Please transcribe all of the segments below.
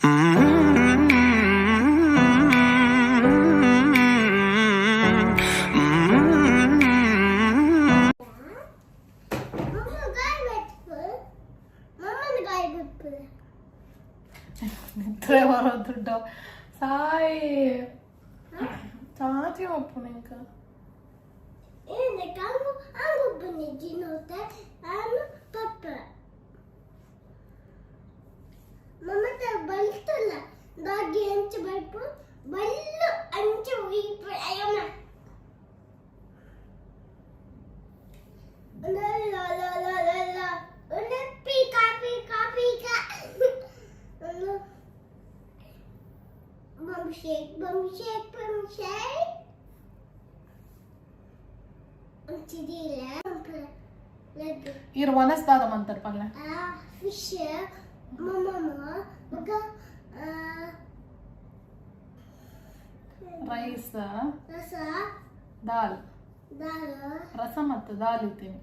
Mm-hmm. terbaltala. Dagi ancu balpu. Ballu ancu wipu ayama. La la la la la la. Una pika pika pika. Bum shake, bum shake, bum shake. Untidiyle. Lego. ಇರು ಒನಸ್ದಾದ ಮಂತಾರ ಪಲ್ಲೆ Ah, fish. Rice ರಸ ದಾಲ್ ದಾಲ್ ರಸ ಮತ್ತು ದಾಲ್ ಇದ್ದೀನಿ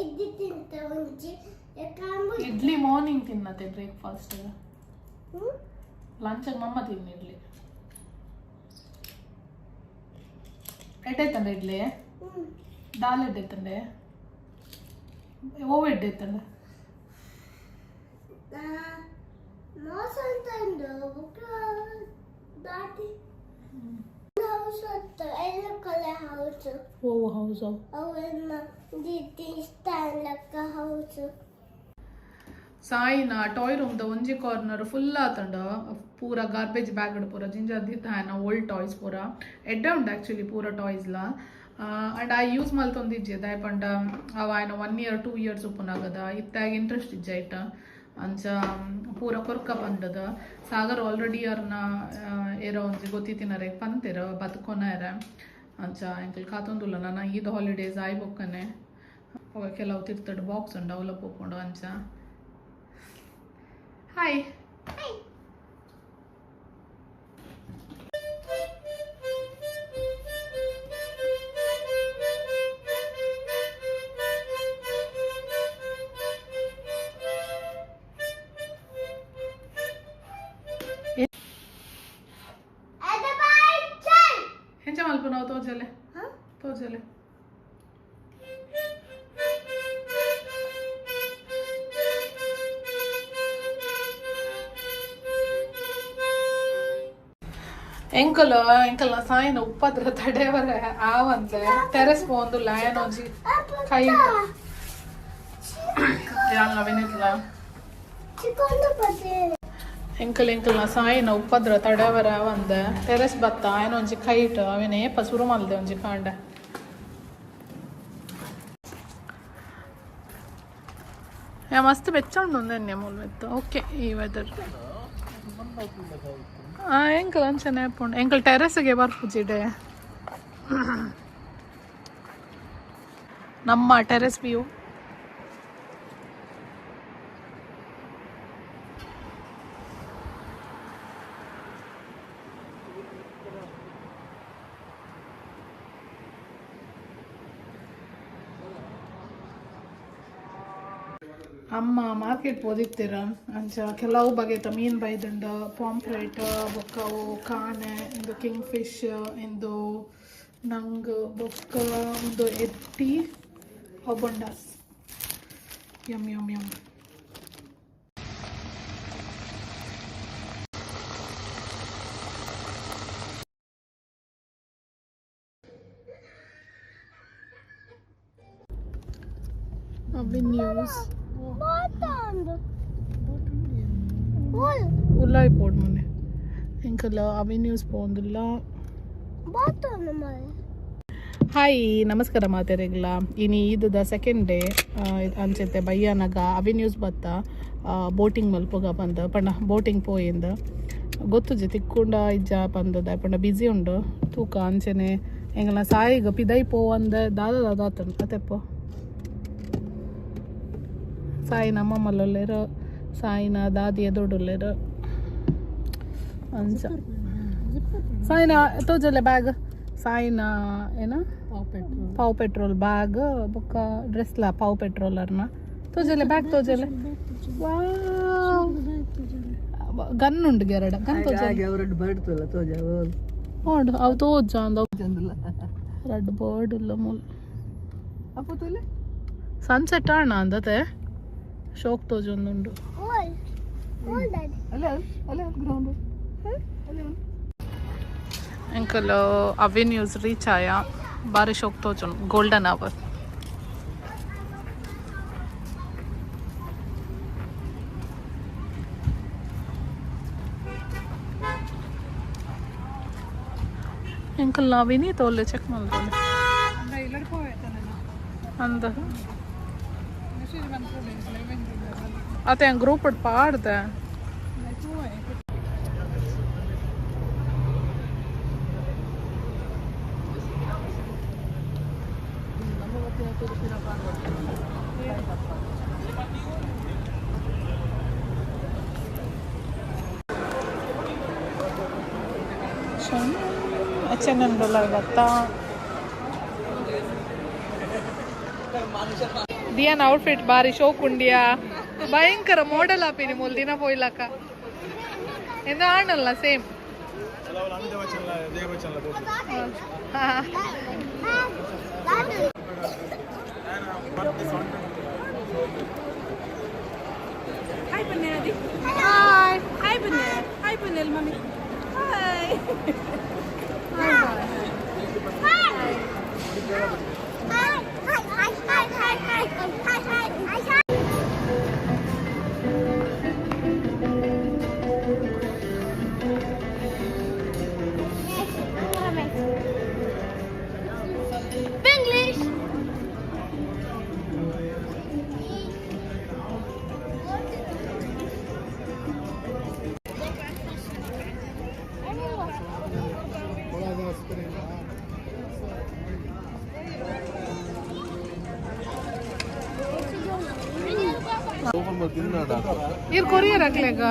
ಇಡ್ಲಿ ತಿಂತೆ. Yakambu. ಇಡ್ಲಿ ಮಾರ್ನಿಂಗ್ ತಿನ್ನತ್ತೆ ಬ್ರೇಕ್ಫಾಸ್ಟ್ ಹ್ಮ್ ಲಂಚ್ ಮಮ್ಮ ತಿನ್ನಿ ಇಡ್ಲಿ ಎಡ್ಡೈತಂಡೆ ಇಡ್ಲಿ ದಾಲ್ ದಾಲ್ ತಂದೆ ಓವ್ ಎಡ್ಡೈತಂಡೆ Ah, ಅಂತ tando. Baga. ಲೆಕ್ಕ ಹೌಸು ಸಾಯಿನ ಟಾಯ್ ರೂಮ್ದ ಒಂಜಿ ಕಾರ್ನರ್ ಫುಲ್ ಆತಂಡ. ಪೂರ ಗಾರ್ಬೇಜ್ ಬ್ಯಾಗ್ ಪೂರ ಜಿಂಜರ್ ದಿತ್ತಾಯನ ಓಲ್ಡ್ ಟಾಯ್ಸ್ ಪೂರ. ಎಡ್ಡ ಉಂಡು ಆ್ಯಕ್ಚುಲಿ ಪೂರ ಟಾಯ್ಸ್ಲ ಅಂಡ್ ಆ ಯೂಸ್ ಮಲ್ತೊಂದಿಜ್ಜೆ ದಾಯಪಂಡ ಅವ ಆಯ್ನ ಒನ್ ಇಯರ್ ಟೂ ಇಯರ್ಸ್ ಉಪ್ಪುನಾಗದ. ಇತ್ತಾಗ ಇಂಟ್ರೆಸ್ಟ್ ಇಜ್ಜ ಐಟ ಅಂಚ ಪೂರ ಕೊರ್ಕ ಬಂದದ. ಸಾಗರ್ ಆಲ್ರೆಡಿ ಅವ್ರನ್ನ ಏರೋ ಒಂಜಿ ಗೊತ್ತಿತ್ತಿನರೆ ಪಂತೆರ ಬದುಕೊನಾರ ಅಂಚ, ಎಂಕಲ್ ಕಾತೊಂದುಲ್ಲ, ನಾನು ಈದ್ ಹಾಲಿಡೇಸ್ ಆಯ್ ಬೊಕ್ಕನೆ ಕೆಲವು ತಿರ್ತಡ್ ಬಾಕ್ಸ್ ಉಂಡು ಅವಲ ಪೋಕೊಂಡು ಅಂಚ. ಹಾಯ್ ಅದು ಬಾಯ್ ಚಲ್ ಹೆಂಚ ಮಲ್ಪ ನಾವು ತೋಜಲೆ ಹ ತೋಜಲೆ ಎಂಕಲ್ ಎಂಕಲ್ ಸಾಯಿನ ಉಪ್ಪದ್ರ ತಡೆಯವರ ಆವಂತೆ ತೆರೆಸ್ ಪೋಂದು ಲಯನ್ ಒಂಜಿ ಕೈ ಯಾಂಗ ವಿನಿತ್ಲ ಚಿಕೊಂಡು ಪತ್ತೆ ಎಂಕಲ್ ಎಂಕಲ್ ಸಾಯಿನ ಉಪ್ಪದ್ರ ತಡವರ ಒಂದ ಟೆರೆಸ್ ಬತ್ತ, ಆಯನ ಒಂಜಿ ಕೈಟ್ ಏಪ ಪಸುರು ಮಲ್ದೆ ಒಂಜಿ ಕಾಂಡ. ಯಾ, ಮಸ್ತ್ ಒಂದೆನ್ನೆ ಮೂಲ್ ಮೆತ್ತ. ಓಕೆ ಈ ವೆದರ್ ಆ ಎಂಕಲ್ ಅಂಚನೆ ಪುಂಡು ಎಂಕಲ್ ಟೆರೆಸ್ಗೆ ಬರ್ಪುಜಿಡೆ. ನಮ್ಮ ಟೆರೆಸ್ ವ್ಯೂ ಅಮ್ಮ ಮಾರ್ಕೆಟ್ ಓದಿತ್ತೀರ ಅಂಚ ಕೆಲವು ಬಗೆತ ಮೀನು ಬೈದಂಡ ಪಾಂಪ್ರೇಟ್ ಬೊಕ್ಕವು ಕಾಣೆ ಇಂದು ಕಿಂಗ್ ಫಿಶ್ ಇಂದು ನಂಗ್ ಬೊಕ್ಕ ಒಂದು ಎತ್ತಿ ಒಬ್ಬಂಡಾಸ್. Yum yum yum. ನ್ಯೂಸ್ ಬಾತಂದು ಓಲ್ ಮೊನ್ನೆ ಇಂಕಲ್ಲ ಅವೆನ್ಯೂಸ್ ಪೋಂದಿಲ್ಲ. ಬಾತಂದು ಮರೆ ಹಾಯ್ ನಮಸ್ಕಾರ ಮಾತೆರೆಗ್ಲ. ಇನಿ ಈದದ ಸೆಕೆಂಡ್ ಡೇ ಅಂಚೆತೆ ಬಯ್ಯನಗ ಅವೆನ್ಯೂಸ್ ಬತ್ತ ಬೋಟಿಂಗ್ ಮಲ್ಪೋಗ ಬಂದ ಪಂಡ ಬೋಟಿಂಗ್ ಪೋಯಿಂದ ಗೊತ್ತು ಜೆ ತಿಕ್ಕುಂಡ ಇಜ್ಜ ಬಂದದ ಪಂಡ ಬ್ಯುಸಿ ಉಂಡು. ತೂಕ ಅಂಚೆನೆ ಎಂಗಲ ಸಾಯಿಗ ಪಿದೈ ಪೋ ಅಂದ ದಾದ ದಾದ ಆತನ್ ಅತೆಪ್ಪೋ ಸಾಯಿ ನಮ್ಮ ಮಲ್ಲೊಲ್ಲೇರ ಸಾಯಿನ ದಾದಿಯ ಎದೊಡುಲ್ಲೇರ ಅಂಚ. ಸಾಯಿನ ತೋಜಲೆ ಬ್ಯಾಗ್ ಸಾಯಿನ ಏನ? ಪಾವ್ ಪೆಟ್ರೋಲ್. ಬ್ಯಾಗ್ ಬೊಕ್ಕ ಡ್ರೆಸ್ಲ ಪಾವ್ ಪೆಟ್ರೋಲರ್ನ. ತೋಜಲೆ ಬ್ಯಾಗ್ ತೋಜಲ್ಲೆ. ಗನ್ ಉಂಡು ಗೆರಡ ಗನ್ ತೋಜ ನೋಡು ಅವು ತೋಜ ಅಂದ. ರೆಡ್ ಬರ್ಡ್ ಇಲ್ಲ ಮೂಲ. ಸನ್ಸೆಟ್ ಆಣ ಅಂದತೆ. ഷോക്ക് ടോജ് ഒന്നുണ്ട് എനിക്കല്ലോ അവിൻ ന്യൂസ് റീച്ച് ആയ ബാറി ഷോക്ക് ടോച്ച് ഉണ്ട് ഗോൾഡൻ അവർ. എനിക്കല്ലോ അവിനി തോൽ ചെക്ക് മന്ത്രി അന്ത് ശരി മനസ്സിലായി आते det är en grop på दिया ना आउटफिट बारिश हो कुंडिया ಭಯಂಕರ ಮೋಡಲ್ ಆಪಿನಿ ಮೂಲ್ ದಿನ ಪೋಯ್ಲಕ್ಕ ಎಂದ ಆಣಲ್ಲ same Hi Banelli. Hi. Hi Banel. Hi Banel, mommy. Hi. Hi. Hi. Hi. ಇರ್ ಕೊರಿಯರ್ ಹಾಕ್ಲೇಗ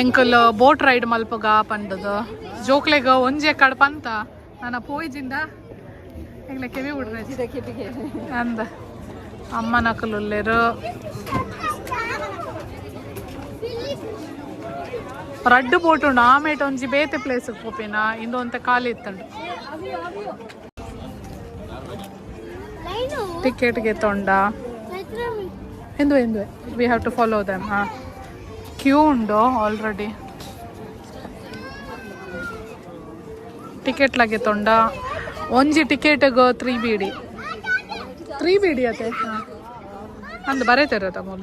ಎಂಕಲ್ ಬೋಟ್ ರೈಡ್ ಮಲ್ಪಗ ಪಂಡದ. ಜೋಕ್ಲೆಗ ಒಂಜೆ ಕಡ್ ಪಂತ ನನ್ನ ಪೋಯ್ಜಿಂದ ಎಂಗ್ಲೆ ಕೆವಿ ಬಿಡ್ರೆ. ಅಂದ. ಅಮ್ಮ ನಕಲುಲ್ಲೇರು ರಡ್ಡು ಬೋಟ್ ಉಂಡು ಆಮೇಟ್ ಒಂಜಿ ಬೇತೆ ಪ್ಲೇಸ್ ಪೋಪಿನ ಇಂದು ಅಂತ ಖಾಲಿ ಟಿಕೆಟ್ ಟಿಕೆಟ್ಗೆ ತೊಂಡ. ಎಂದು ಎಂದು we have to follow them ಹಾಂ. ಕ್ಯೂ ಉಂಡು ಆಲ್ರೆಡಿ ಟಿಕೆಟ್ ಲಾಗೆ ತೊಂಡ. ಒಂಜಿ ಟಿಕೆಟ್ ಟಿಕೆಟ್ಗೆ three B D three B D ಅತೆ ಹಾಂ. ಅಂದು ಬರೈತಿರತ್ತ ಮೂಲ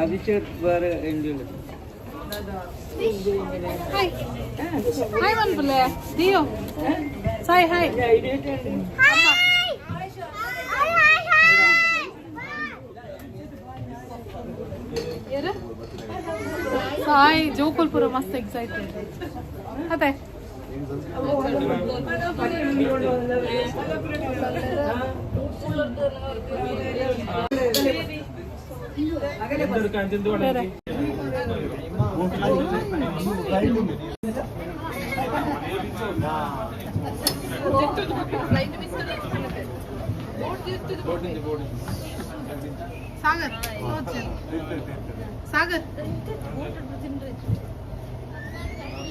അഭിഷേക് വേറെ ഹായ് വന്നില്ലേ ദിയോ ഹായ് ഹായ് ഹായ് ജോക്കൽപുരം മസ്ത് എക്സൈറ്റഡ് അതെ സാഗർ സാഗർ.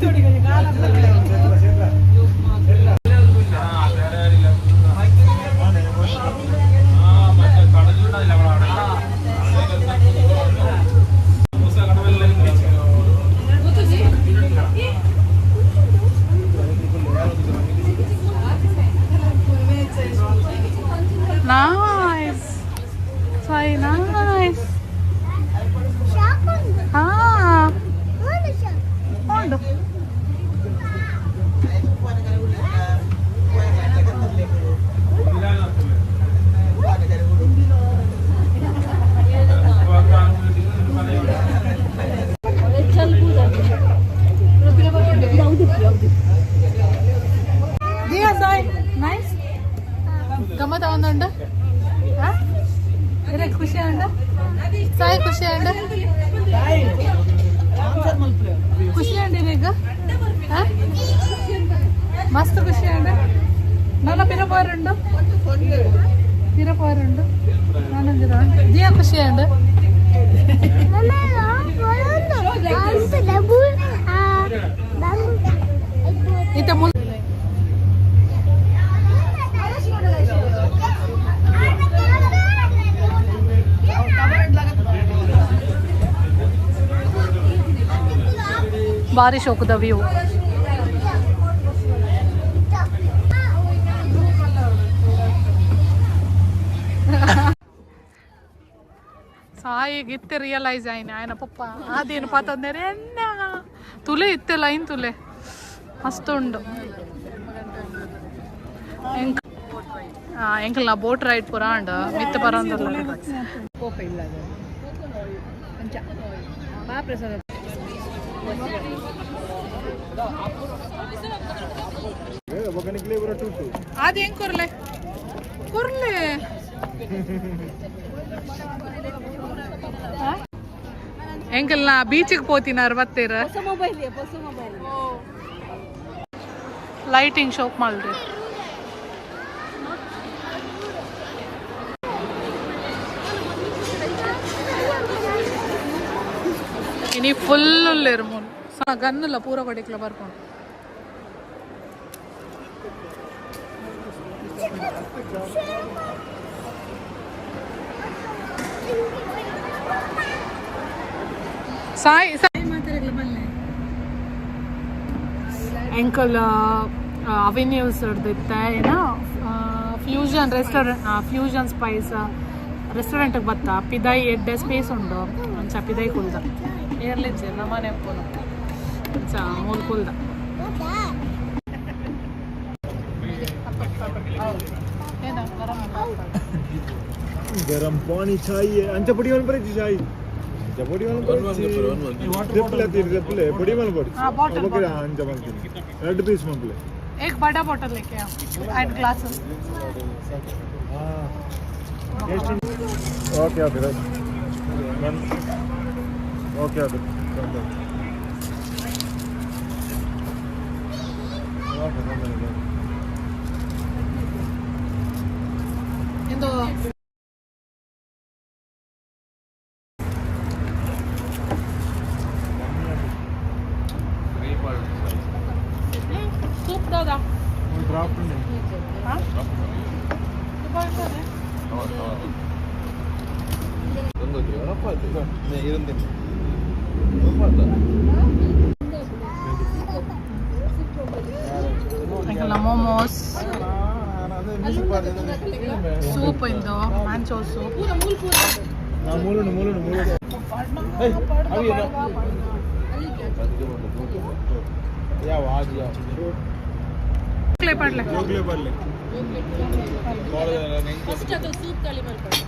എടുത്തോടി കഴിഞ്ഞു കാലം ತಗೊಂಡು ಖುಷಿ ಉಂಡು ಸಾಯಿ ಖುಷಿ ಉಂಡು ಖುಷಿ ಉಂಡು ಈಗ? ಮಸ್ತ್ ಖುಷಿ ಉಂಡು? ನನ್ನ ಪಿರಪೋರುಂಡು ಪಿರಪೋರುಂಡು ನಾನಂದಿರ? ಜಿಯ ಖುಷಿ ಉಂಡು ಇತ್ತ ಮುಲ್ ಭಾರಿ ಶೋಕದ ವ್ಯೂ ಸಾಯಿಗೆ ಇತ್ತೆ ರಿಯಲೈಸ್ ಆಯ್ನ ಆಯ್ನ ಪಪ್ಪ. ಅದೇನು ಪಾತಂದರೆ ಎನ್ನ ತುಲೆ ಇತ್ತೆ, ಲೈನ್ ತುಲೆ. ಮಸ್ತುಂಡು ಎಂಕಲ್ ನಾ ಬೋಟ್ ರೈಡ್ ಪುರ ಅಂಡ ಮಿತ್ತ ಬರೋಂದಿಲ್ಲ. ಕೋಪ ಇಲ್ಲ ಆದ ಕೊರ್ಲೆ? ಕೊರ್ಲೆ. ಎಂಕಲ್ ನಾ ಬೀಚಿಗೆ ಪೋತಿನಾರ ಲೈಟಿಂಗ್ ಶೋಕ್ ಮಾಡ್ರಿ ಫುಲ್ ಉಳ್ಳೇರು ಮೂಲು ಗನ್ನುಲ್ಲ, ಪೂರ ಕೊಡಿಕ್ಲ ಬರ್ಕೊಂಡು. ಸಾಯಿ ಸಾಯಿ ಮಾತಾಡಲ್ಲ ಬಲ್ಲೆ ಅಂಕಲ್ ಅವೆನ್ಯೂಸ್ ಹಿಡ್ದಿತ್ತೆ ಏನೋ fusion restaurant fusion spice restaurant ಬತ್ತ? ಪಿದಾಯಿ ಎಡ್ಡೆ ಸ್ಪೇಸ್ ಉಂಡು ಅಂಚ ಪಿದಾಯಿ ಕುಲ್ದ ಏರ್ಲಿಜ್ಜೆ ನಮ್ಮನೆ ಪೋನು ಅಂಚ ಮೂಲ್ ಕುಲ್ದ ಏನ ಗರಂ गरम पाणी चाहिए अंच्या पडी वाला पडची चाय अंच्या पडी वाला पडची रिप्ले ती रिप्ले पडी वाला पडची हाँ, bottle, अब क्या अंच्या बनती रेड पीस मंपले एक बड़ा बॉटल लेके आओ एंड ग्लासेस हां टेस्ट ओके ఓకే ఓకే ఎంతో 쏟다다. 우리 어? 어, 어. 이런 거 여러 네 이런 데. ಡ್ರಾಫ್ಟ್ ಹಾಂ ಮೋಮೋಸ್ ಸೂಪ್ ಇಂದು ಮ್ಯಾಂಚೋ ಸೂಪ್ ಮೂಲನು ಮೂಲನು ಮೂಲನು ಯಾವ ಆಜ್ ಯಾವ ಪ್ಲೇ ಪಡ್ಲೆ ಹೋಗ್ಲೇ ಬರ್ಲಿ ಫಸ್ಟ್ ಅದು ಸೂಪ್ ತಳಿ ಮಾಡ್ಕೊಂಡು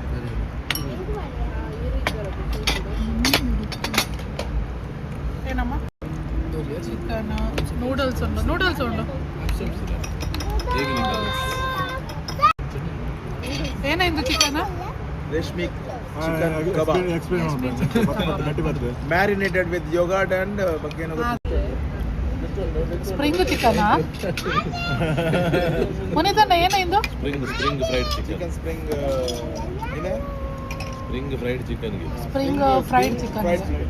ಚಿಕನ್ ನೂಡಲ್ಸ್ ಉಂಟು. ನೂಡಲ್ಸ್ ಉಂಟು. ಏನಾಯ್ತು chicken reshmi marinated with yoghurt and ಬಗ್ಗೆ ಸ್ಪ್ರಿಂಗ್ ಚಿಕನ್ ಪುನೀತಣ್ಣ ಏನಾಯ್ತು spring spring fried chicken chicken spring spring fried chicken spring fried chicken fried chicken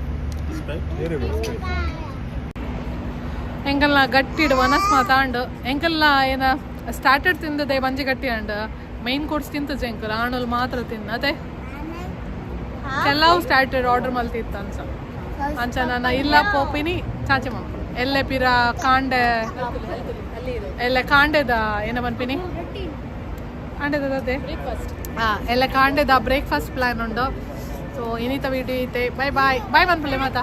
ಎಂಕಲ್ನ ಗಟ್ಟಿಡ್ ಮನಸ್ ಮಾತಾಂಡು ಎಂಕಲ್ನ ಏನ ಸ್ಟಾರ್ಟರ್ ತಿಂದದೆ ಬಂಜಿ ಗಟ್ಟಿ ಅಂಡ್ ಮೈನ್ ಕೋರ್ಸ್ ತಿಂತ ಎಂಕಲ್ ಆಣಲ್ ಮಾತ್ರ ತಿನ್ನ ಅದೇ ಕೆಲವು ಸ್ಟಾರ್ಟರ್ ಆರ್ಡರ್ ಮಲ್ತಿತ್ತು ಅನ್ಸ. ಅಂಚ ನನ್ನ ಇಲ್ಲ ಪೋಪಿನಿ, ಚಾಚೆ ಮಾಡ ಎಲ್ಲೆ ಪಿರ, ಕಾಂಡೆ ಎಲ್ಲೆ ಕಾಂಡೆದ ಏನ ಮನ್ಪಿನಿ ಕಾಂಡೆದ ಅದೇ ಹಾ ಎಲ್ಲ ಕಾಂಡೆದ ಬ್ರೇಕ್ಫಾಸ್ಟ್ ಪ್ಲಾನ್ ಉಂಡು ಸೊ ಇನ್ನಿತ ವಿಡಿಯೋ ಐತೆ. ಬಾಯ್ ಬಾಯ್ ಬಾಯ್ ಮನ್ಪಲ್ಲೆ ಮಾತಾ.